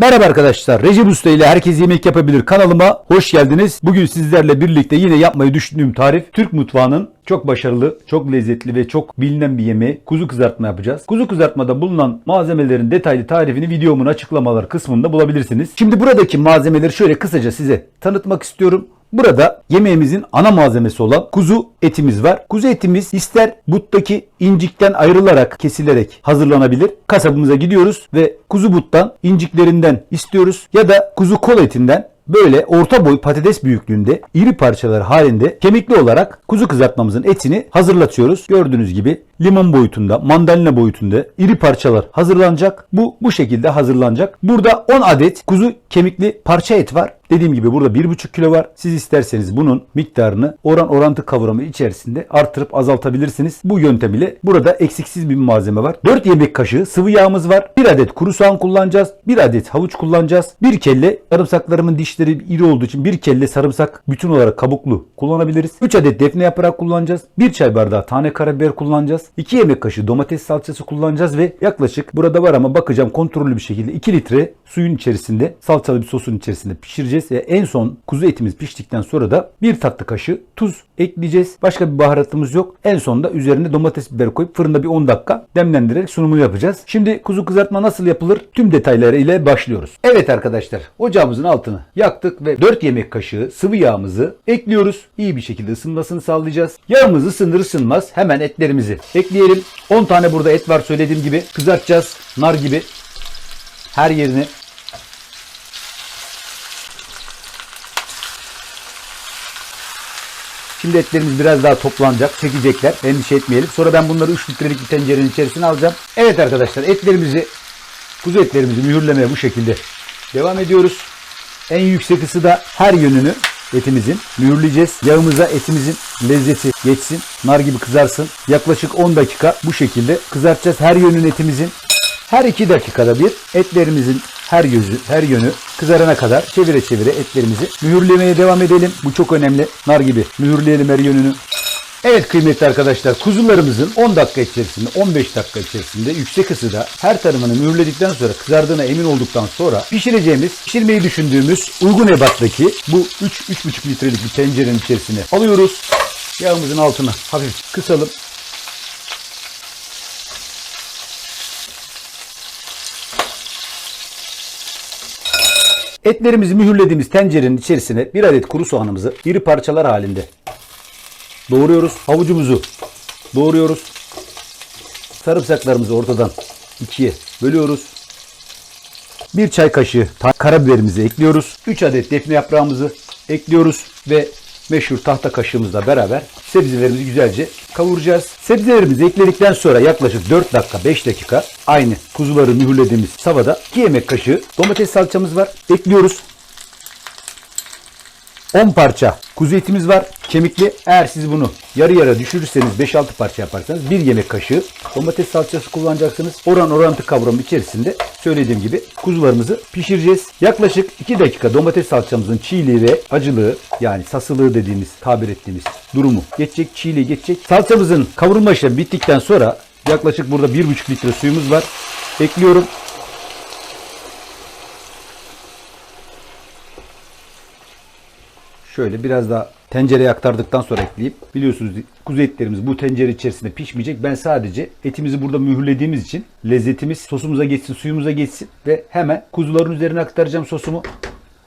Merhaba arkadaşlar. Recep Usta ile Herkes Yemek Yapabilir kanalıma hoş geldiniz. Bugün sizlerle birlikte yine yapmayı düşündüğüm tarif Türk mutfağının çok başarılı, çok lezzetli ve çok bilinen bir yemeği kuzu kızartma yapacağız. Kuzu kızartmada bulunan malzemelerin detaylı tarifini videomun açıklamalar kısmında bulabilirsiniz. Şimdi buradaki malzemeleri şöyle kısaca size tanıtmak istiyorum. Burada yemeğimizin ana malzemesi olan kuzu etimiz var. Kuzu etimiz ister buttaki incikten ayrılarak kesilerek hazırlanabilir. Kasabımıza gidiyoruz ve kuzu buttan inciklerinden istiyoruz ya da kuzu kol etinden böyle orta boy patates büyüklüğünde iri parçalar halinde kemikli olarak kuzu kızartmamızın etini hazırlatıyoruz. Gördüğünüz gibi limon boyutunda, mandalina boyutunda iri parçalar hazırlanacak. Bu bu şekilde hazırlanacak. Burada 10 adet kuzu kemikli parça et var. Dediğim gibi burada 1,5 kilo var. Siz isterseniz bunun miktarını oran orantı kavramı içerisinde artırıp azaltabilirsiniz. Bu yöntem ile burada eksiksiz bir malzeme var. 4 yemek kaşığı sıvı yağımız var. 1 adet kuru soğan kullanacağız. 1 adet havuç kullanacağız. 1 kelle sarımsaklarımın dişleri iri olduğu için 1 kelle sarımsak bütün olarak kabuklu kullanabiliriz. 3 adet defne yaprağı kullanacağız. 1 çay bardağı tane karabiber kullanacağız. 2 yemek kaşığı domates salçası kullanacağız ve yaklaşık burada var ama bakacağım kontrollü bir şekilde 2 litre suyun içerisinde salçalı bir sosun içerisinde pişireceğiz ve en son kuzu etimiz piştikten sonra da bir tatlı kaşığı tuz ekleyeceğiz. Başka bir baharatımız yok. En sonunda üzerine domates biber koyup fırında bir 10 dakika demlendirerek sunumunu yapacağız. Şimdi kuzu kızartma nasıl yapılır? Tüm detayları ile başlıyoruz. Evet arkadaşlar ocağımızın altını yaktık ve 4 yemek kaşığı sıvı yağımızı ekliyoruz. İyi bir şekilde ısınmasını sağlayacağız. Yağımız ısınır ısınmaz hemen etlerimizi ekleyelim. 10 tane burada et var söylediğim gibi kızartacağız. Nar gibi her yerini Şimdi etlerimiz biraz daha toplanacak, çekecekler. Endişe etmeyelim. Sonra ben bunları 3 litrelik bir tencerenin içerisine alacağım. Evet arkadaşlar etlerimizi, kuzu etlerimizi mühürlemeye bu şekilde devam ediyoruz. En yüksek ısı da her yönünü etimizin mühürleyeceğiz. Yağımıza etimizin lezzeti geçsin. Nar gibi kızarsın. Yaklaşık 10 dakika bu şekilde kızartacağız. Her yönün etimizin her 2 dakikada bir etlerimizin her yüzü, her yönü kızarana kadar çevire çevire etlerimizi mühürlemeye devam edelim. Bu çok önemli. Nar gibi mühürleyelim her yönünü. Evet kıymetli arkadaşlar kuzularımızın 10 dakika içerisinde 15 dakika içerisinde yüksek ısıda her tarafını mühürledikten sonra kızardığına emin olduktan sonra pişireceğimiz pişirmeyi düşündüğümüz uygun ebattaki bu 3-3,5 litrelik bir tencerenin içerisine alıyoruz. Yağımızın altını hafif kısalım. Etlerimizi mühürlediğimiz tencerenin içerisine bir adet kuru soğanımızı iri parçalar halinde doğruyoruz. Havucumuzu doğruyoruz. Sarımsaklarımızı ortadan ikiye bölüyoruz. Bir çay kaşığı karabiberimizi ekliyoruz. 3 adet defne yaprağımızı ekliyoruz ve meşhur tahta kaşığımızla beraber sebzelerimizi güzelce kavuracağız. Sebzelerimizi ekledikten sonra yaklaşık 4 dakika 5 dakika aynı kuzuları mühürlediğimiz tavada 2 yemek kaşığı domates salçamız var. Ekliyoruz. 10 parça kuzu etimiz var. Kemikli. Eğer siz bunu yarı yarı düşürürseniz 5-6 parça yaparsanız 1 yemek kaşığı domates salçası kullanacaksınız. Oran orantı kavramı içerisinde söylediğim gibi kuzularımızı pişireceğiz. Yaklaşık 2 dakika domates salçamızın çiğliği ve acılığı yani sasılığı dediğimiz tabir ettiğimiz durumu geçecek. Çiğliği geçecek. Salçamızın kavurma işlemi bittikten sonra yaklaşık burada 1,5 litre suyumuz var. Ekliyorum. Şöyle biraz daha tencereye aktardıktan sonra ekleyip biliyorsunuz kuzu etlerimiz bu tencere içerisinde pişmeyecek. Ben sadece etimizi burada mühürlediğimiz için lezzetimiz sosumuza geçsin, suyumuza geçsin ve hemen kuzuların üzerine aktaracağım sosumu.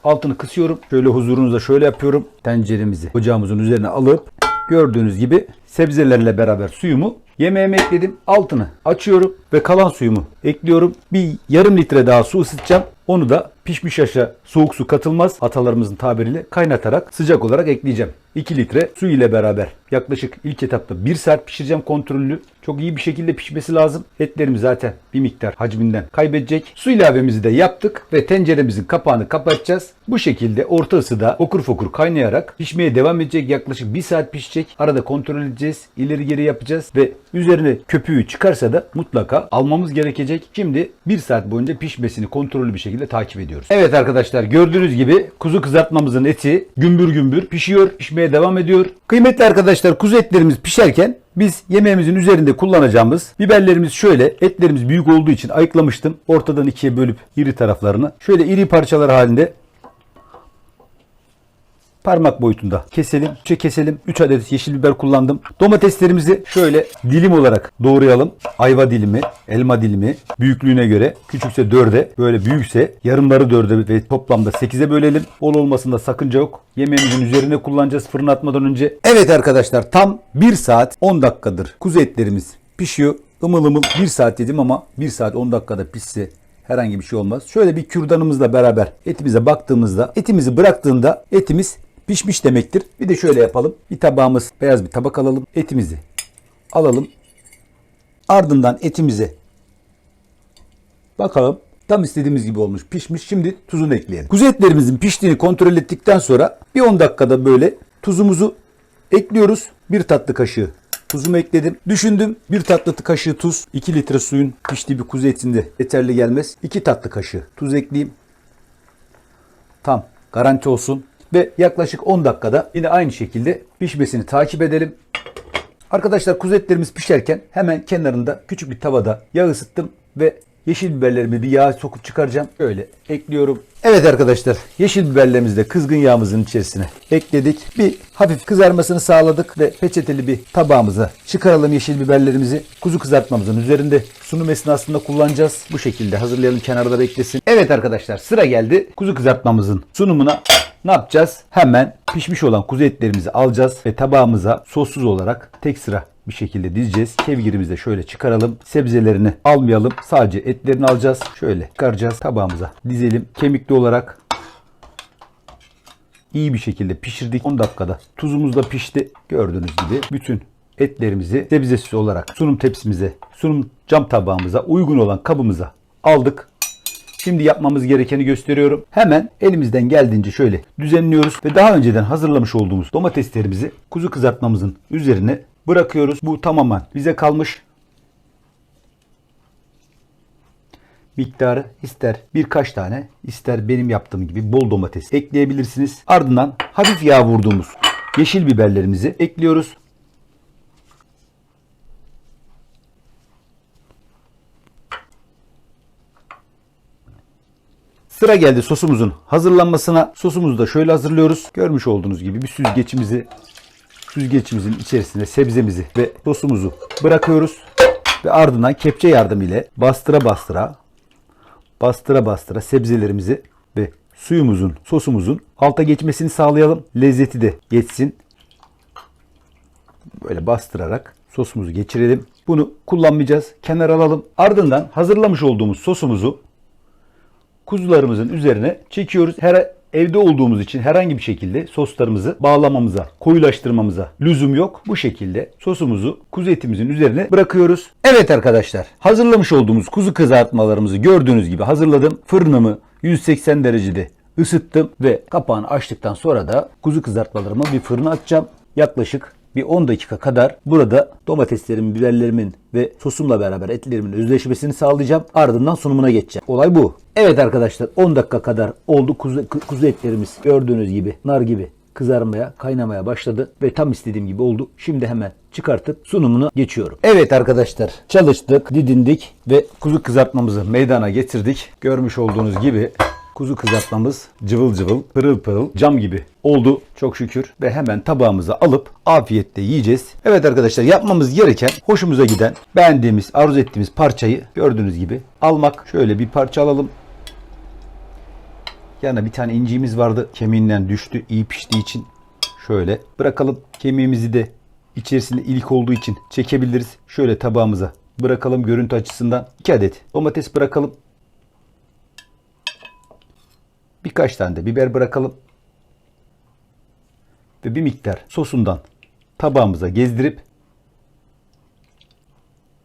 Altını kısıyorum. Şöyle huzurunuzda şöyle yapıyorum. Tenceremizi ocağımızın üzerine alıp gördüğünüz gibi sebzelerle beraber suyumu yemeğime ekledim. Altını açıyorum ve kalan suyumu ekliyorum. Bir yarım litre daha su ısıtacağım. Onu da pişmiş aşa soğuk su katılmaz atalarımızın tabiriyle kaynatarak sıcak olarak ekleyeceğim. 2 litre su ile beraber yaklaşık ilk etapta 1 saat pişireceğim kontrollü. Çok iyi bir şekilde pişmesi lazım. Etlerimiz zaten bir miktar hacminden kaybedecek. Su ilavemizi de yaptık ve tenceremizin kapağını kapatacağız. Bu şekilde orta ısıda okur fokur kaynayarak pişmeye devam edecek. Yaklaşık 1 saat pişecek. Arada kontrol edeceğiz. İleri geri yapacağız ve üzerine köpüğü çıkarsa da mutlaka almamız gerekecek. Şimdi 1 saat boyunca pişmesini kontrollü bir şekilde takip ediyoruz. Evet arkadaşlar gördüğünüz gibi kuzu kızartmamızın eti gümbür gümbür pişiyor. Pişmeye devam ediyor. Kıymetli arkadaşlar kuzu etlerimiz pişerken Biz yemeğimizin üzerinde kullanacağımız biberlerimiz şöyle. Etlerimiz büyük olduğu için ayıklamıştım. Ortadan ikiye bölüp iri taraflarını. Şöyle iri parçalar halinde parmak boyutunda keselim. Üçe keselim. 3 adet yeşil biber kullandım. Domateslerimizi şöyle dilim olarak doğrayalım. Ayva dilimi, elma dilimi büyüklüğüne göre küçükse 4'e, böyle büyükse yarımları 4'e ve toplamda 8'e bölelim. Bol olmasında sakınca yok. Yemeğimizin üzerine kullanacağız fırına atmadan önce. Evet arkadaşlar tam 1 saat 10 dakikadır kuzu etlerimiz pişiyor. Imıl ımıl 1 saat dedim ama 1 saat 10 dakikada pişse herhangi bir şey olmaz. Şöyle bir kürdanımızla beraber etimize baktığımızda etimizi bıraktığında etimiz pişmiş demektir. Bir de şöyle yapalım. Bir tabağımız beyaz bir tabak alalım. Etimizi alalım. Ardından etimize bakalım. Tam istediğimiz gibi olmuş pişmiş. Şimdi tuzunu ekleyelim. Kuzu etlerimizin piştiğini kontrol ettikten sonra bir 10 dakikada böyle tuzumuzu ekliyoruz. Bir tatlı kaşığı tuzumu ekledim. Düşündüm bir tatlı kaşığı tuz 2 litre suyun piştiği bir kuzu etinde yeterli gelmez. 2 tatlı kaşığı tuz ekleyeyim. Tam garanti olsun. Ve yaklaşık 10 dakikada yine aynı şekilde pişmesini takip edelim. Arkadaşlar kuzu etlerimiz pişerken hemen kenarında küçük bir tavada yağ ısıttım ve yeşil biberlerimi bir yağa sokup çıkaracağım. Öyle ekliyorum. Evet arkadaşlar yeşil biberlerimizi de kızgın yağımızın içerisine ekledik. Bir hafif kızarmasını sağladık ve peçeteli bir tabağımıza çıkaralım yeşil biberlerimizi. Kuzu kızartmamızın üzerinde sunum esnasında kullanacağız. Bu şekilde hazırlayalım kenarda beklesin. Evet arkadaşlar sıra geldi kuzu kızartmamızın sunumuna. Ne yapacağız? Hemen pişmiş olan kuzu etlerimizi alacağız ve tabağımıza sossuz olarak tek sıra bir şekilde dizeceğiz. Kevgirimizi de şöyle çıkaralım. Sebzelerini almayalım. Sadece etlerini alacağız. Şöyle çıkaracağız. Tabağımıza dizelim. Kemikli olarak iyi bir şekilde pişirdik. 10 dakikada tuzumuz da pişti. Gördüğünüz gibi bütün etlerimizi sebzesiz olarak sunum tepsimize, sunum cam tabağımıza uygun olan kabımıza aldık. Şimdi yapmamız gerekeni gösteriyorum. Hemen elimizden geldiğince şöyle düzenliyoruz ve daha önceden hazırlamış olduğumuz domateslerimizi kuzu kızartmamızın üzerine bırakıyoruz. Bu tamamen bize kalmış. Miktarı ister birkaç tane ister benim yaptığım gibi bol domates ekleyebilirsiniz. Ardından hafif yağ vurduğumuz yeşil biberlerimizi ekliyoruz. Sıra geldi sosumuzun hazırlanmasına. Sosumuzu da şöyle hazırlıyoruz. Görmüş olduğunuz gibi bir süzgeçimizi süzgeçimizin içerisine sebzemizi ve sosumuzu bırakıyoruz. Ve ardından kepçe yardımıyla bastıra bastıra bastıra bastıra sebzelerimizi ve suyumuzun, sosumuzun alta geçmesini sağlayalım. Lezzeti de geçsin. Böyle bastırarak sosumuzu geçirelim. Bunu kullanmayacağız. Kenara alalım. Ardından hazırlamış olduğumuz sosumuzu kuzularımızın üzerine çekiyoruz. Her evde olduğumuz için herhangi bir şekilde soslarımızı bağlamamıza, koyulaştırmamıza lüzum yok. Bu şekilde sosumuzu kuzu etimizin üzerine bırakıyoruz. Evet arkadaşlar, hazırlamış olduğumuz kuzu kızartmalarımızı gördüğünüz gibi hazırladım. Fırınımı 180 derecede ısıttım ve kapağını açtıktan sonra da kuzu kızartmalarımı bir fırına atacağım. Yaklaşık bir 10 dakika kadar burada domateslerimin, biberlerimin ve sosumla beraber etlerimin özleşmesini sağlayacağım. Ardından sunumuna geçeceğim. Olay bu. Evet arkadaşlar 10 dakika kadar oldu kuzu, kuzu etlerimiz gördüğünüz gibi nar gibi kızarmaya, kaynamaya başladı ve tam istediğim gibi oldu. Şimdi hemen çıkartıp sunumuna geçiyorum. Evet arkadaşlar çalıştık, didindik ve kuzu kızartmamızı meydana getirdik. Görmüş olduğunuz gibi kuzu kızartmamız cıvıl cıvıl, pırıl pırıl, cam gibi oldu çok şükür. Ve hemen tabağımıza alıp afiyetle yiyeceğiz. Evet arkadaşlar yapmamız gereken hoşumuza giden, beğendiğimiz, arzu ettiğimiz parçayı gördüğünüz gibi almak. Şöyle bir parça alalım. Yana bir tane inciğimiz vardı. Kemiğinden düştü. iyi piştiği için şöyle bırakalım. Kemiğimizi de içerisinde ilik olduğu için çekebiliriz. Şöyle tabağımıza bırakalım görüntü açısından. 2 adet domates bırakalım. Birkaç tane de biber bırakalım. Ve bir miktar sosundan tabağımıza gezdirip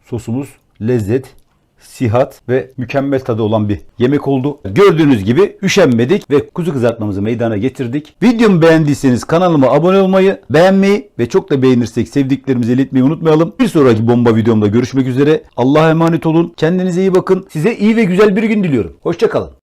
sosumuz lezzet, sihat ve mükemmel tadı olan bir yemek oldu. Gördüğünüz gibi üşenmedik ve kuzu kızartmamızı meydana getirdik. Videomu beğendiyseniz kanalıma abone olmayı, beğenmeyi ve çok da beğenirsek sevdiklerimizi iletmeyi unutmayalım. Bir sonraki bomba videomda görüşmek üzere. Allah'a emanet olun. Kendinize iyi bakın. Size iyi ve güzel bir gün diliyorum. Hoşçakalın.